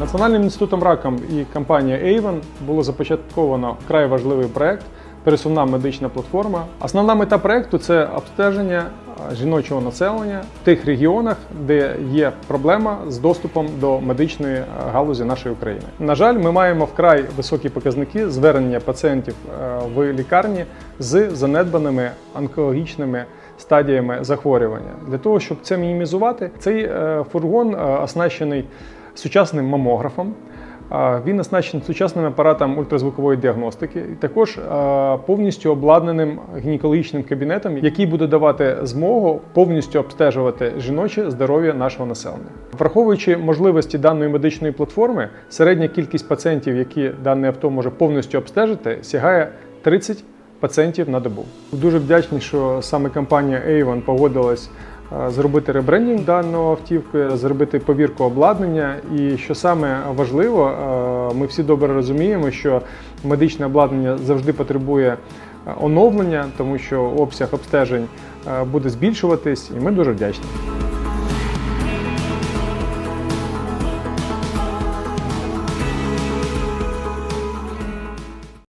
Національним інститутом раком і компанією Avon було започатковано вкрай важливий проект. Пересувна медична платформа. Основна мета проекту це обстеження жіночого населення в тих регіонах, де є проблема з доступом до медичної галузі нашої України. На жаль, ми маємо вкрай високі показники звернення пацієнтів в лікарні з занедбаними онкологічними стадіями захворювання. Для того, щоб це мінімізувати, цей е, фургон е, оснащений сучасним мамографом. Він оснащений сучасним апаратом ультразвукової діагностики, і також повністю обладнаним гінекологічним кабінетом, який буде давати змогу повністю обстежувати жіноче здоров'я нашого населення. Враховуючи можливості даної медичної платформи, середня кількість пацієнтів, які дане авто може повністю обстежити, сягає 30 пацієнтів на добу. Дуже вдячний, що саме компанія Avon погодилась зробити ребрендінг даного автівки, зробити повірку обладнання. І що саме важливо, е, ми всі добре розуміємо, що медичне обладнання завжди потребує е, оновлення, тому що обсяг обстежень е, буде збільшуватись, і ми дуже вдячні.